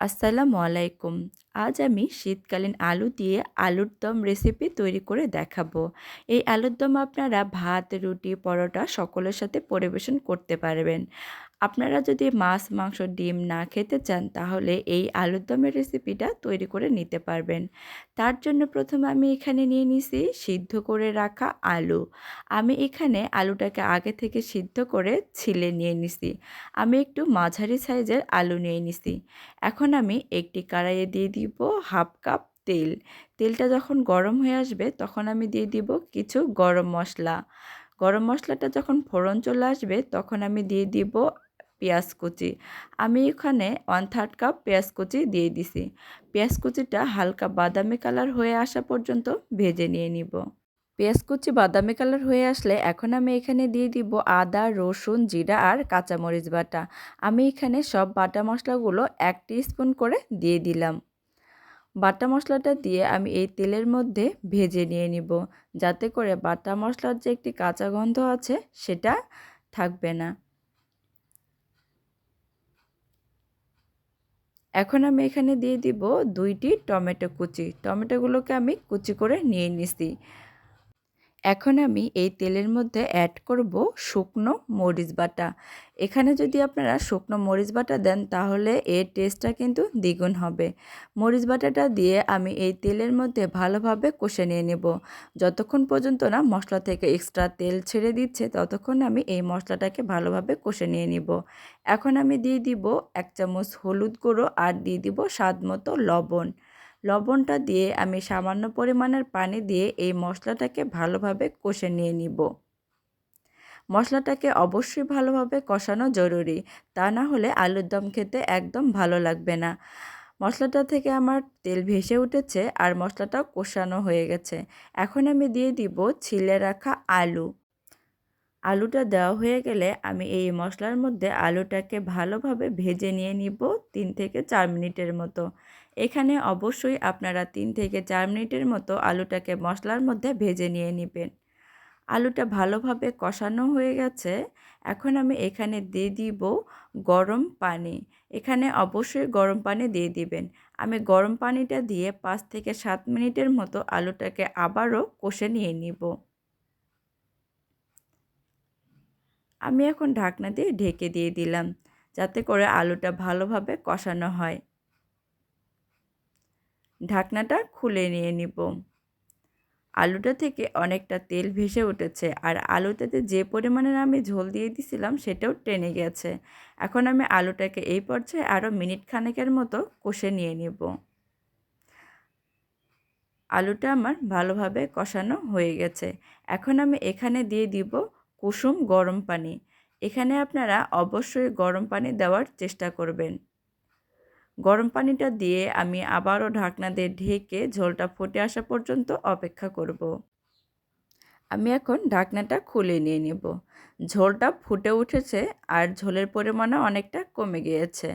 আসসালামু আলাইকুম। আজ আমি শীতকালীন আলু দিয়ে আলুর দম রেসিপি তৈরি করে দেখাবো। এই আলুর দম আপনারা ভাত, রুটি, পরোটা সকলের সাথে পরিবেশন করতে পারবেন। আপনারা যদি মাছ, মাংস, ডিম না খেতে চান, তাহলে এই আলুর দমের রেসিপিটা তৈরি করে নিতে পারবেন। তার জন্য প্রথমে আমি এখানে নিয়ে নিছি সিদ্ধ করে রাখা আলু। আমি এখানে আলুটাকে আগে থেকে সিদ্ধ করে ছিলে নিয়ে নিছি। আমি একটু মাঝারি সাইজের আলু নিয়ে নিছি। এখন আমি একটি কড়াইয়ে দিয়ে দিব হাফ কাপ তেল। তেলটা যখন গরম হয়ে আসবে, তখন আমি দিয়ে দিব কিছু গরম মশলা। গরম মশলাটা যখন ফোড়ন চলে আসবে, তখন আমি দিয়ে দিব পেঁয়াজ কুচি। আমি এখানে ওয়ান থার্ড কাপ পেঁয়াজ কুচি দিয়ে দিছি। পেঁয়াজ কুচিটা হালকা বাদামি কালার হয়ে আসা পর্যন্ত ভেজে নিয়ে নিব। পেঁয়াজ কুচি বাদামি কালার হয়ে আসলে এখন আমি এখানে দিয়ে দিব আদা, রসুন, জিরা আর কাঁচামরিচ বাটা। আমি এখানে সব বাটা মশলাগুলো এক স্পুন করে দিয়ে দিলাম। বাটা মশলাটা দিয়ে আমি এই তেলের মধ্যে ভেজে নিয়ে নিব। যাতে করে বাটা মশলার যে একটি কাঁচা গন্ধ আছে সেটা থাকবে না। এখন আমি এখানে দিয়ে দিব দুইটি টমেটো কুচি। টমেটোগুলোকে আমি কুচি করে নিয়ে নিছি। এখন আমি এই তেলের মধ্যে অ্যাড করব শুকনো মরিচ বাটা। এখানে যদি আপনারা শুকনো মরিচ বাটা দেন, তাহলে এর টেস্টটা কিন্তু দ্বিগুণ হবে। মরিচ বাটাটা দিয়ে আমি এই তেলের মধ্যে ভালোভাবে কষে নিয়ে নেব। যতক্ষণ পর্যন্ত না মশলা থেকে এক্সট্রা তেল ছেড়ে দিচ্ছে, ততক্ষণ আমি এই মশলাটাকে ভালোভাবে কষে নিয়ে নিব। এখন আমি দিয়ে দিব এক চামচ হলুদ গুঁড়ো আর দিয়ে দিব স্বাদ মতো লবণ। লবণটা দিয়ে আমি সামান্য পরিমাণের পানি দিয়ে এই মশলাটাকে ভালোভাবে কষে নিয়ে নিব। মশলাটাকে অবশ্যই ভালোভাবে কষানো জরুরি, তা না হলে আলুর দম খেতে একদম ভালো লাগবে না। মশলাটা থেকে আমার তেল ভেসে উঠেছে আর মশলাটাও কষানো হয়ে গেছে। এখন আমি দিয়ে দিব ছিলে রাখা আলু। আলুটা দেওয়া হয়ে গেলে আমি এই মশলার মধ্যে আলুটাকে ভালোভাবে ভেজে নিয়ে নিব তিন থেকে চার মিনিটের মতো। এখানে অবশ্যই আপনারা তিন থেকে চার মিনিটের মতো আলুটাকে মশলার মধ্যে ভেজে নিয়ে নেবেন। আলুটা ভালোভাবে কষানো হয়ে গেছে। এখন আমি এখানে দিয়ে দিব গরম পানি। এখানে অবশ্যই গরম পানি দিয়ে দিবেন। আমি গরম পানিটা দিয়ে পাঁচ থেকে সাত মিনিটের মতো আলুটাকে আবারও কষে নিয়ে নিব। আমি এখন ঢাকনা দিয়ে ঢেকে দিয়ে দিলাম, যাতে করে আলুটা ভালোভাবে কষানো হয়। ঢাকনাটা খুলে নিয়ে নিব। আলুটা থেকে অনেকটা তেল ভেসে উঠেছে, আর আলুটাতে যে পরিমাণের আমি ঝোল দিয়ে দিছিলাম সেটাও টেনে গেছে। এখন আমি আলুটাকে এই পর্যায়ে আরও মিনিট খানেকের মতো কষে নিয়ে নিব। আলুটা আমার ভালোভাবে কষানো হয়ে গেছে। এখন আমি এখানে দিয়ে দিব কুসুম গরম পানি। এখানে আপনারা অবশ্যই গরম পানি দেওয়ার চেষ্টা করবেন। গরম পানিটা দিয়ে আমি আবারও ঢাকনা দিয়ে ঢেকে ঝোলটা ফুটে আসা পর্যন্ত অপেক্ষা করব। আমি এখন ঢাকনাটা খুলে নিয়ে নেব। ঝোলটা ফুটে উঠেছে আর ঝোলের পরিমাণও অনেকটা কমে গিয়েছে।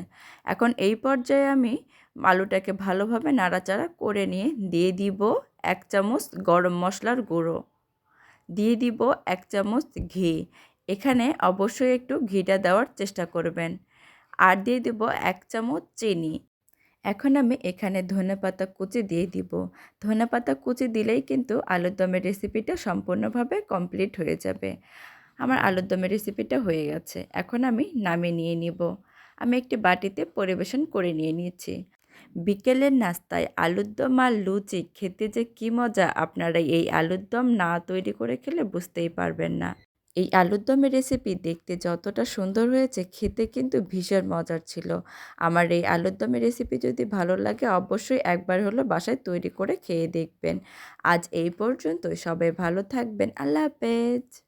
এখন এই পর্যায়ে আমি আলুটাকে ভালোভাবে নাড়াচাড়া করে নিয়ে দিয়ে দিব এক চামচ গরম মশলার গুঁড়ো। দিয়ে দিব এক চামচ ঘি। এখানে অবশ্যই একটু ঘিটা দেওয়ার চেষ্টা করবেন। আর দিয়ে দেব এক চামচ চিনি। এখন আমি এখানে ধনে পাতা কুচি দিয়ে দিব। ধনে পাতা কুচি দিলেই কিন্তু আলুর দমের রেসিপিটা সম্পূর্ণভাবে কমপ্লিট হয়ে যাবে। আমার আলুর দমের রেসিপিটা হয়ে গেছে। এখন আমি নামিয়ে নিয়ে নিব। আমি একটি বাটিতে পরিবেশন করে নিয়ে নিয়েছি। বিকেলের নাস্তায় আলুর দম আর লুচি, খেতে যে কী মজা, আপনারা এই আলুর দম না তৈরি করে খেলে বুঝতেই পারবেন না। এই আলুর দমের রেসিপি দেখতে যতটা সুন্দর হয়েছে, খেতে কিন্তু ভীষণ মজার ছিল। আমার এই আলুর দমের রেসিপি যদি ভালো লাগে, অবশ্যই একবার হলো বাসায় তৈরি করে খেয়ে দেখবেন। আজ এই পর্যন্তই, সবাই ভালো থাকবেন, আল্লাহ হাফেজ।